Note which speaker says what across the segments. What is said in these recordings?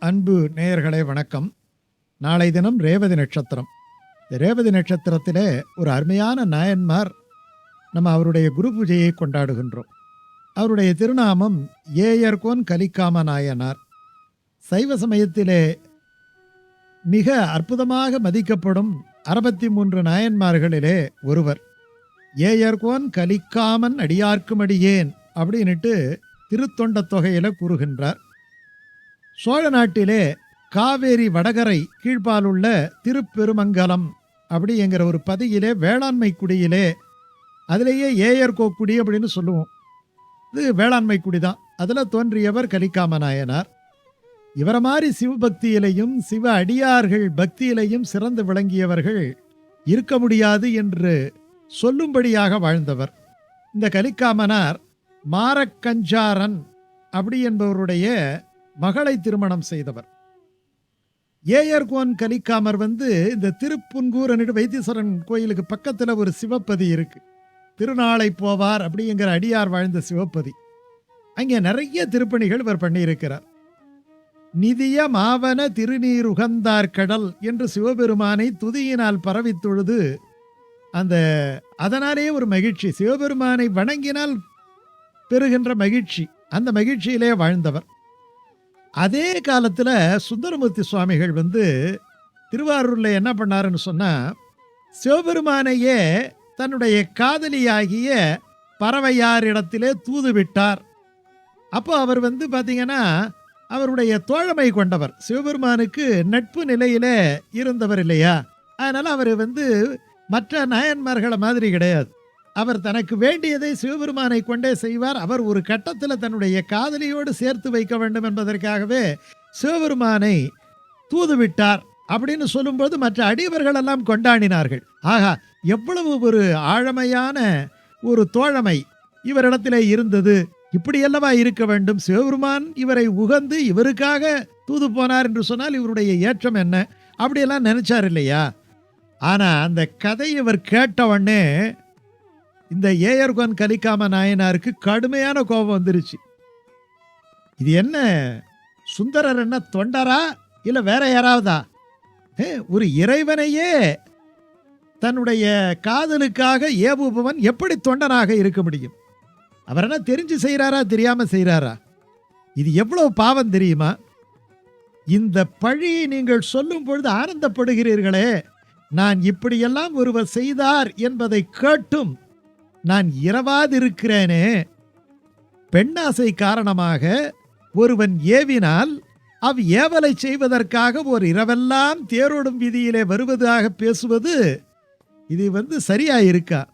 Speaker 1: அன்பு நேயர்களே வணக்கம். நாளை தினம் ரேவதி நட்சத்திரம். இந்த ரேவதி நட்சத்திரத்திலே ஒரு அருமையான நாயன்மார் நம்ம அவருடைய குரு பூஜையை கொண்டாடுகின்றோம். அவருடைய திருநாமம் ஏயர்கோன் கலிக்காம நாயனார். சைவ சமயத்திலே மிக அற்புதமாக மதிக்கப்படும் அறுபத்தி மூன்று நாயன்மார்களிலே ஒருவர். ஏயர்கோன் கலிக்காமன் அடியார்க்கும் அடியேன் அப்படின்னுட்டு திருத்தொண்ட தொகையில கூறுகின்றார். சோழ நாட்டிலே காவேரி வடகரை கீழ்ப்பாலுள்ள திருப்பெருமங்கலம் அப்படிங்கிற ஒரு பதியிலே வேளாண்மை குடியிலே அதிலேயே ஏயர் கோக்குடி அப்படின்னு சொல்லுவோம். இது வேளாண்மை குடி தான். அதில் தோன்றியவர் கலிக்காம நாயனார் இவரை மாதிரி சிவபக்தியிலையும் சிவ அடியார்கள் பக்தியிலையும் சிறந்து விளங்கியவர்கள் இருக்க முடியாது என்று சொல்லும்படியாக வாழ்ந்தவர். இந்த கலிக்காமனார் மாரக்கஞ்சாரன் அப்படி என்பவருடைய மகளை திருமணம் செய்தவர். ஏயர்கோன் கலிக்காமர் வந்து இந்த திருப்புன்கூர் வைத்தீஸ்வரன் கோயிலுக்கு பக்கத்தில் ஒரு சிவப்பதி இருக்கு. திருநாளை போவார் அப்படிங்கிற அடியார் வாழ்ந்த சிவப்பதி. அங்கே நிறைய திருப்பணிகள் இவர் பண்ணியிருக்கிறார். நிதிய மாவன திருநீர் உகந்தார் கடல் என்று சிவபெருமானை துதியினால் பரவி தொழுது அந்த அதனாலே ஒரு மகிழ்ச்சி. சிவபெருமானை வணங்கினால் பெறுகின்ற மகிழ்ச்சி. அந்த மகிழ்ச்சியிலே வாழ்ந்தவர். அதே காலத்தில் சுந்தரமூர்த்தி சுவாமிகள் வந்து திருவாரூரில் என்ன பண்ணாருன்னு சொன்னால் சிவபெருமானையே தன்னுடைய காதலியாகிய பறவையாரிடத்திலே தூது விட்டார். அப்போ அவர் வந்து பார்த்தீங்கன்னா அவருடைய தோழமை கொண்டவர். சிவபெருமானுக்கு நட்பு நிலையிலே இருந்தவர் இல்லையா? அதனால் அவர் வந்து மற்ற நாயன்மார்களை மாதிரி கிடையாது. அவர் தனக்கு வேண்டியதை சிவபெருமானை கொண்டே செய்வார். அவர் ஒரு கட்டத்தில் தன்னுடைய காதலியோடு சேர்த்து வைக்க வேண்டும் என்பதற்காகவே சிவபெருமானை தூதுவிட்டார் அப்படின்னு சொல்லும்போது மற்ற அடியவர்கள் எல்லாம் கொண்டாடினார்கள். ஆகா எவ்வளவு ஒரு ஆழமையான ஒரு தோழமை இவரிடத்திலே இருந்தது. இப்படியல்லவா இருக்க வேண்டும்? சிவபெருமான் இவரை உகந்து இவருக்காக தூது போனார் என்று சொன்னால் இவருடைய ஏற்றம் என்ன? அப்படியெல்லாம் நினைச்சார் இல்லையா? ஆனால் அந்த கதை இவர் கேட்டவொடனே இந்த ஏயர்கோன் கலிக்காம நாயனாருக்கு கடுமையான கோபம் வந்துருச்சு. இது என்ன? சுந்தரர் என்ன தொண்டரா? இல்லை வேற யாராவதா? ஏ, ஒரு இறைவனையே! தன்னுடைய காதலுக்காக ஏவுபவன் எப்படி தொண்டனாக இருக்க முடியும்? அவர் என்ன தெரிஞ்சு செய்கிறாரா தெரியாமல் செய்கிறாரா இது எவ்வளோ பாவம் தெரியுமா? இந்த பழி நீங்கள் சொல்லும் பொழுது ஆனந்தப்படுகிறீர்களே! நான் இப்படியெல்லாம் ஒருவர் செய்தார் என்பதை கேட்டும் நான் இரவாதிருக்கிறேனே. பெண்ணாசை காரணமாக ஒருவன் ஏவினால் அவ் ஏவலை செய்வதற்காக ஒரு இரவெல்லாம் தேரோடும் வீதியிலே வருவதாக பேசுவது இது வந்து சரியா இருக்கா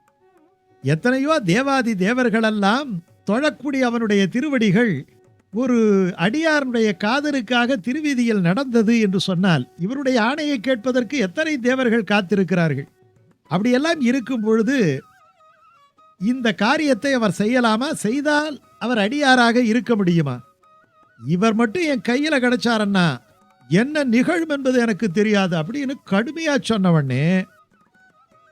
Speaker 1: எத்தனையோ தேவாதி தேவர்களெல்லாம் தொழக்கூடிய அவனுடைய திருவடிகள் ஒரு அடியாருடைய காதலுக்காக திருவீதியில் நடந்தது என்று சொன்னால் இவருடைய ஆணையை கேட்பதற்கு எத்தனை தேவர்கள் காத்திருக்கிறார்கள்? அப்படியெல்லாம் இருக்கும் பொழுது இந்த காரியத்தை அவர் செய்யலாமா? செய்தால் அவர் அடியாராக இருக்க முடியுமா? இவர் மட்டும் என் கையில் கிடைச்சாரன்னா என்ன நிகழும் என்பது எனக்கு தெரியாது அப்படின்னு கடுமையாக சொன்னவொடனே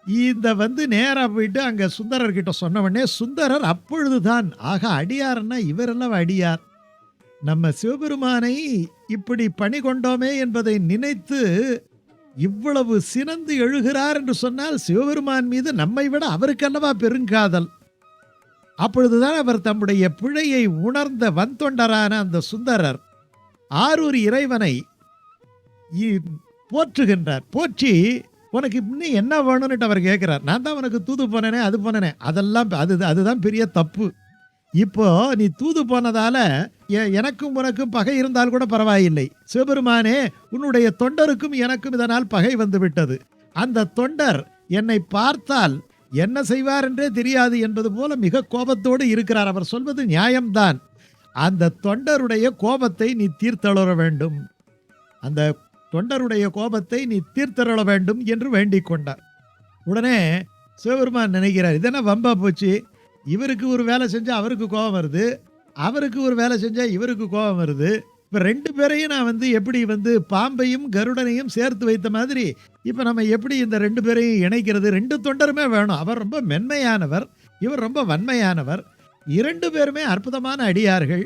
Speaker 1: இந்த வந்து நேராக போயிட்டு அங்கே சுந்தரர்கிட்ட சொன்னவொடனே சுந்தரர் அப்பொழுதுதான். ஆக அடியார்னா இவரெல்லாம் அடியார். நம்ம சிவபெருமானை இப்படி பணி கொண்டோமே என்பதை நினைத்து இவ்வளவு சினந்து எழுகிறார் என்று சொன்னால் சிவபெருமான் மீது நம்மை விட அவருக்கல்லவா பெருங்காதல் அப்பொழுதுதான் அவர் தம்முடைய பிழையை உணர்ந்த வந்தொண்டரான அந்த சுந்தரர் ஆரூர் இறைவனை இ- போற்றுகின்றார். போற்றி உனக்கு இன்னும் என்ன வேணும்னுட்டு அவர் கேட்குறார். நான் தான் உனக்கு தூது போனேனே அது போனேனே அதெல்லாம் அது அதுதான் பெரிய தப்பு. இப்போ நீ தூது போனதால எ- எனக்கும் உனக்கும் பகை இருந்தால் கூட பரவாயில்லை. சிவபெருமானே உன்னுடைய தொண்டருக்கும் எனக்கும் இதனால் பகை வந்துவிட்டது. அந்த தொண்டர் என்னை பார்த்தால் என்ன செய்வார் என்றே தெரியாது என்பது போல மிக கோபத்தோடு இருக்கிறார். அவர் சொல்வது நியாயம்தான். அந்த தொண்டருடைய கோபத்தை நீ தீர்த்தளர வேண்டும். அந்த தொண்டருடைய கோபத்தை நீ தீர்த்தருள வேண்டும் என்று வேண்டிக் கொண்டார். உடனே சிவபெருமான் நினைக்கிறார் இதென்ன வம்பா போச்சு? இவருக்கு ஒரு வேலை செஞ்சால் அவருக்கு கோபம் வருது. அவருக்கு ஒரு வேலை செஞ்சால் இவருக்கு கோபம் வருது. இப்போ ரெண்டு பேரையும் நான் வந்து எப்படி வந்து பாம்பையும் கருடனையும் சேர்த்து வைத்த மாதிரி இப்போ நம்ம எப்படி இந்த ரெண்டு பேரையும் இணைக்கிறது? ரெண்டு தொண்டருமே வேணும். அவர் ரொம்ப மென்மையானவர். இவர் ரொம்ப வன்மையானவர். இரண்டு பேருமே அற்புதமான அடியார்கள்.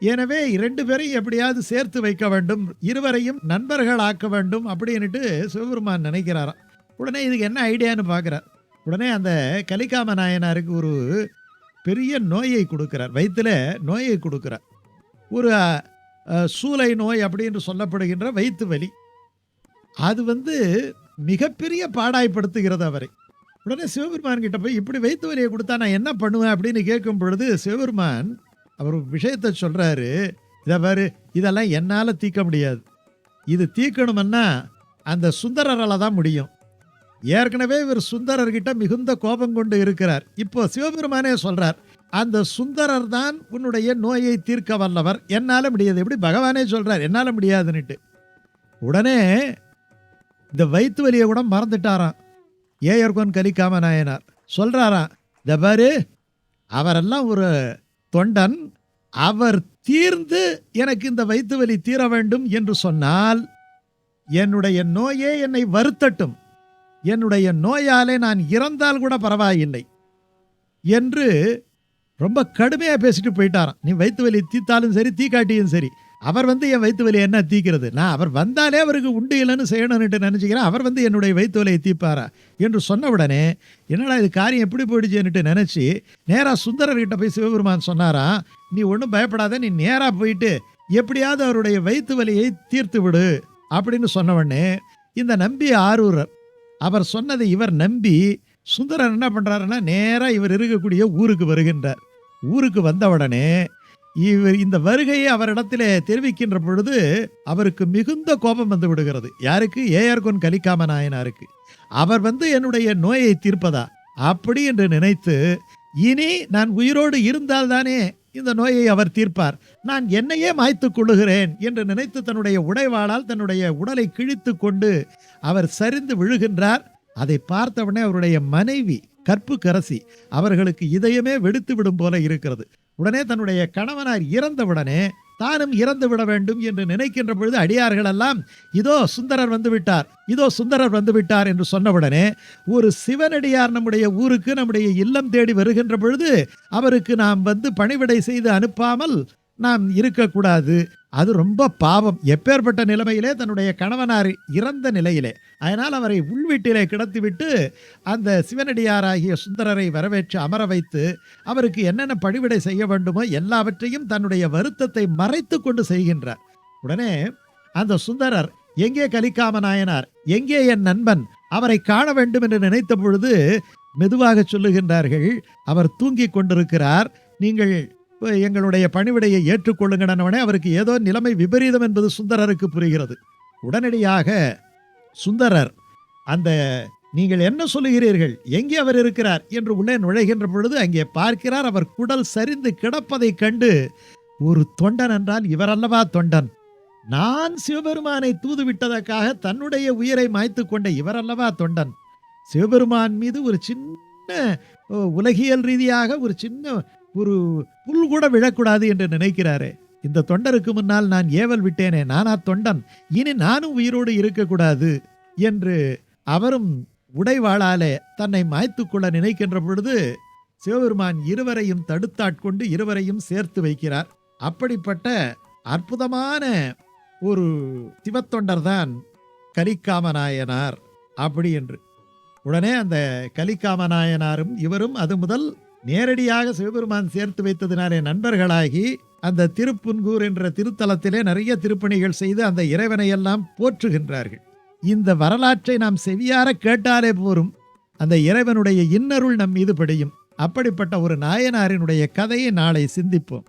Speaker 1: எனவே இரண்டு பேரையும் எப்படியாவது சேர்த்து வைக்க வேண்டும். இருவரையும் நண்பர்களாக்க வேண்டும் அப்படின்ட்டு சிவபெருமான் நினைக்கிறாராம். உடனே இதுக்கு என்ன ஐடியான்னு பார்க்குறார். உடனே அந்த கலிகாம நாயனாருக்கு ஒரு பெரிய நோயை கொடுக்கிறார். வயிற்றில் நோயை கொடுக்கிறார். ஒரு சூளை சூலை நோய் அப்படின்னு சொல்லப்படுகின்ற வயிற்று வலி. அது வந்து மிகப்பெரிய பாடாய்ப்படுத்துகிறது அவரை. உடனே சிவபெருமான் கிட்ட போய் இப்படி வயிற்று வலியை கொடுத்தா நான் என்ன பண்ணுவேன்? அப்படின்னு கேட்கும் பொழுது சிவபெருமான் அவர் விஷயத்தை சொல்கிறாரு இதை பாரு இதெல்லாம் என்னால் தீர்க்க முடியாது. இது தீர்க்கணுமன்னா அந்த சுந்தரரால் தான் முடியும். ஏற்கனவே இவர் சுந்தரர்கிட்ட மிகுந்த கோபம் கொண்டு இருக்கிறார். இப்போ சிவபெருமானே சொல்றார் அந்த சுந்தரர் தான் உன்னுடைய நோயை தீர்க்க வல்லவர். என்னால் முடியாது. எப்படி பகவானே சொல்றார் என்னால் முடியாதுன்னுட்டு. உடனே இந்த வயிற்று வலியை கூட மறந்துட்டாராம். ஏயர்கோன் கலிக்காம நாயனார் சொல்றாராம் இந்த பாரு அவரெல்லாம் ஒரு தொண்டன். அவர் தீர்ந்து எனக்கு இந்த வயிற்று வலி தீர வேண்டும் என்று சொன்னால் என்னுடைய நோயே என்னை வருத்தட்டும். என்னுடைய நோயாலே நான் இறந்தால் கூட பரவாயில்லை என்று ரொம்ப கடுமையாக பேசிட்டு போயிட்டாராம். நீ வயிற்று வலி தீத்தாலும் சரி தீக்காட்டியும் சரி. அவர் வந்து என் வயிற்று வலி என்ன தீக்கிறது? நான் அவர் வந்தாலே அவருக்கு உண்டு இல்லைன்னு செய்யணும்னுட்டு நினச்சிக்கிறேன். அவர் வந்து என்னுடைய வயிற்று வலியை தீப்பாரா? என்று சொன்ன உடனே என்னடா இது காரியம் எப்படி போயிடுச்சுன்னுட்டு நினச்சி நேராக சுந்தரர்கிட்ட போய் சிவபெருமான் சொன்னாராம் நீ ஒன்றும் பயப்படாத நீ நேராக போயிட்டு எப்படியாவது அவருடைய வயிற்று வலியை தீர்த்து விடு. அப்படின்னு சொன்ன உடனே இந்த நம்பி ஆரூரர் அவர் சொன்னதை இவர் நம்பி சுந்தரர் என்ன பண்ணுறாருன்னா நேராக இவர் இருக்கக்கூடிய ஊருக்கு வருகின்றார். ஊருக்கு வந்தவுடனே இவர் இந்த வருகையை அவரிடத்திலே தெரிவிக்கின்ற பொழுது அவருக்கு மிகுந்த கோபம் வந்து விடுகிறது. யாருக்கு? ஏஆர்கொன் கலிக்காம நாயனாருக்கு. அவர் வந்து என்னுடைய நோயை தீர்ப்பதா? அப்படி என்று நினைத்து இனி நான் உயிரோடு இருந்தால்தானே இந்த நோயை அவர் தீர்ப்பார். நான் என்னையே மாய்த்துக் கொள்ளுகிறேன் என்று நினைத்து தன்னுடைய உடைவாளால் தன்னுடைய உடலை கிழித்து கொண்டு அவர் சரிந்து விழுகின்றார். அதை பார்த்தவுடனே அவருடைய மனைவி கற்பு கரசி அவர்களுக்கு இதயமே வெடித்து விடும் போல இருக்கிறது. உடனே தன்னுடைய கணவனார் இறந்தவுடனே தானும் இறந்து விட வேண்டும் என்று நினைக்கின்ற பொழுது அடியார்கள் எல்லாம் இதோ சுந்தரர் வந்துவிட்டார் இதோ சுந்தரர் வந்து விட்டார் என்று சொன்னவுடனே ஒரு சிவனடியார் நம்முடைய ஊருக்கு நம்முடைய இல்லம் தேடி வருகின்ற பொழுது அவருக்கு நாம் வந்து பணிவிடை செய்து அனுப்பாமல் நாம் இருக்கக்கூடாது. அது ரொம்ப பாவம். எப்பேற்பட்ட நிலைமையிலே தன்னுடைய கணவனார் இறந்த நிலையிலே. அதனால் அவரை உள்வீட்டிலே கிடத்திவிட்டு அந்த சிவனடியாராகிய சுந்தரரை வரவேற்று அமர வைத்து அவருக்கு என்னென்ன பணிவிடை செய்ய வேண்டுமோ எல்லாவற்றையும் தன்னுடைய வருத்தத்தை மறைத்து கொண்டு செய்கின்றார். உடனே அந்த சுந்தரர் எங்கே கலிக்காம நாயனார் எங்கே என் நண்பன்? அவரை காண வேண்டும் என்று நினைத்த பொழுது மெதுவாக சொல்லுகின்றார்கள். அவர் தூங்கிக் கொண்டிருக்கிறார். நீங்கள் எங்களுடைய பணிவிடையை ஏற்றுக்கொள்ளுங்கடனவனே அவருக்கு ஏதோ நிலைமை விபரீதம் என்பது சுந்தரருக்கு புரிகிறது. உடனடியாக சுந்தரர் அந்த நீங்கள் என்ன சொல்லுகிறீர்கள்? எங்கே அவர் இருக்கிறார்? என்று உள்ளே நுழைகின்ற பொழுது அங்கே பார்க்கிறார் அவர் குடல் சரிந்து கிடப்பதைக் கண்டு ஒரு தொண்டன் என்றால் இவர் அல்லவா தொண்டன்? நான் சிவபெருமானை தூதுவிட்டதற்காக தன்னுடைய உயிரை மாய்த்து கொண்ட இவர் அல்லவா தொண்டன்? சிவபெருமான் மீது ஒரு சின்ன ஓ, உலகியல் ரீதியாக ஒரு சின்ன ஒரு புல் கூட விழக்கூடாது என்று நினைக்கிறாரே. இந்த தொண்டருக்கு முன்னால் நான் ஏவல் விட்டேனே நானா தொண்டன். இனி நானும் உயிரோடு இருக்கக்கூடாது என்று அவரும் உடைவாளாலே தன்னை மாய்த்துக்கொள்ள நினைக்கின்ற பொழுது சிவபெருமான் இருவரையும் தடுத்தாட்கொண்டு இருவரையும் சேர்த்து வைக்கிறார். அப்படிப்பட்ட அற்புதமான ஒரு சிவத்தொண்டர் தான் கலிக்காமநாயனார். அப்படி என்று. உடனே அந்த கலிக்காமநாயனாரும் இவரும் அது முதல் நேரடியாக சிவபெருமான் சேர்த்து வைத்ததினாலே நண்பர்களாகி அந்த திருப்புன்கூர் என்ற திருத்தலத்திலே நிறைய திருப்பணிகள் செய்து அந்த இறைவனை எல்லாம் போற்றுகின்றார்கள். இந்த வரலாற்றை நாம் செவியார கேட்டாலே போரும். அந்த இறைவனுடைய இன்னருள் நம் மீது படியும். அப்படிப்பட்ட ஒரு நாயனாரினுடைய கதையை நாளை சிந்திப்போம்.